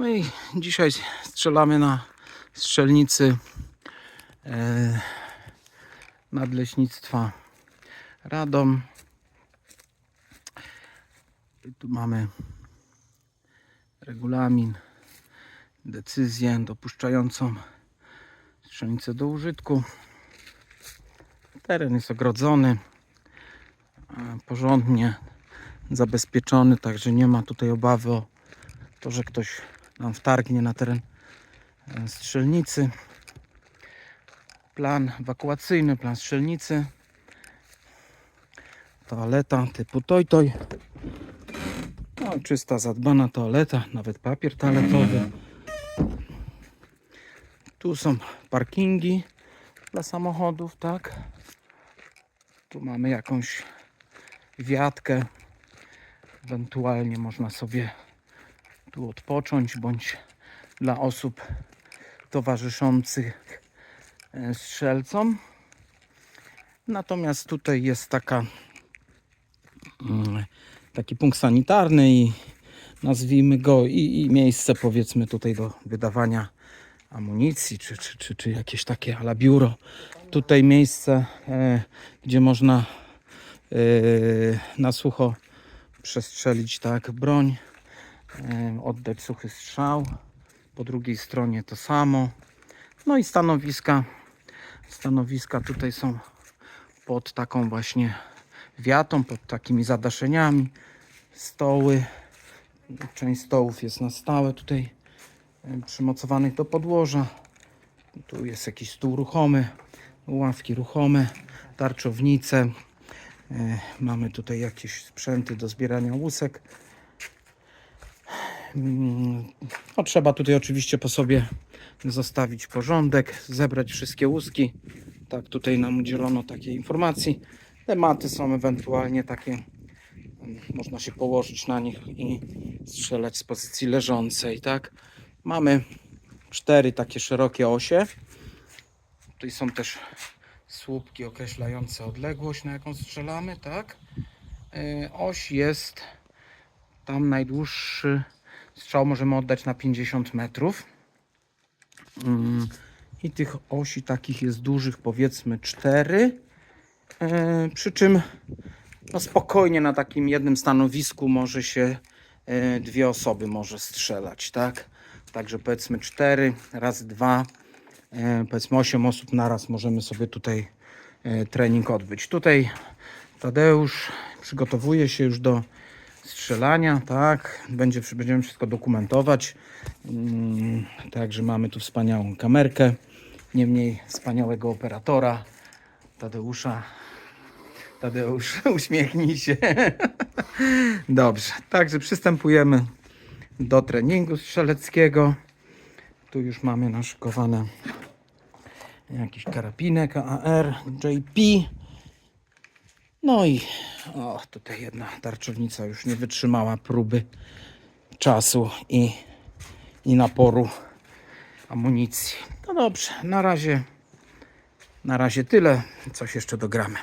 No i dzisiaj strzelamy na strzelnicy e, Nadleśnictwa Radom. I tu mamy regulamin, decyzję dopuszczającą strzelnicę do użytku. Teren jest ogrodzony, e, porządnie zabezpieczony, także nie ma tutaj obawy o to, że ktoś nam wtargnie na teren e, strzelnicy. Plan ewakuacyjny, plan strzelnicy. Toaleta typu toj-toj. No, czysta, zadbana toaleta, nawet papier toaletowy. Tu są parkingi dla samochodów, tak? Tu mamy jakąś wiatkę. Ewentualnie można sobie tu odpocząć, bądź dla osób towarzyszących e, strzelcom. Natomiast tutaj jest taka mm, taki punkt sanitarny i nazwijmy go i, i miejsce powiedzmy tutaj do wydawania amunicji czy, czy, czy, czy jakieś takie ala biuro. Tutaj miejsce, e, gdzie można e, na sucho przestrzelić tak broń, oddać suchy strzał. Po drugiej stronie to samo. No i stanowiska. Stanowiska tutaj są pod taką właśnie wiatą, pod takimi zadaszeniami. Stoły. Część stołów jest na stałe tutaj przymocowanych do podłoża. Tu jest jakiś stół ruchomy, ławki ruchome, tarczownice. E, Mamy tutaj jakieś sprzęty do zbierania łusek. Mm, No, trzeba tutaj oczywiście po sobie zostawić porządek, zebrać wszystkie łuski. Tak, tutaj nam udzielono takiej informacji. Tematy są ewentualnie takie, mm, można się położyć na nich i strzelać z pozycji leżącej, tak. Mamy cztery takie szerokie osie. Tutaj są też słupki określające odległość, na jaką strzelamy, tak. E, Oś jest tam najdłuższy strzał możemy oddać na 50 metrów. Mm, I tych osi takich jest dużych, powiedzmy 4. Przy czym no spokojnie na takim jednym stanowisku może się e, dwie osoby może strzelać, tak? Także powiedzmy 4 razy 2, powiedzmy 8 osób naraz możemy sobie tutaj e, trening odbyć. Tutaj Tadeusz przygotowuje się już do strzelania, tak, będzie, będziemy wszystko dokumentować. Mm, Także mamy tu wspaniałą kamerkę, nie mniej wspaniałego operatora Tadeusza. Tadeusz, uśmiechnij się. Dobrze, także przystępujemy do treningu strzeleckiego. Tu już mamy naszykowane jakiś karabinek AR JP. No i o, tutaj jedna tarczownica już nie wytrzymała próby czasu i, i naporu amunicji. No dobrze, na razie na razie tyle. Coś jeszcze dogramy.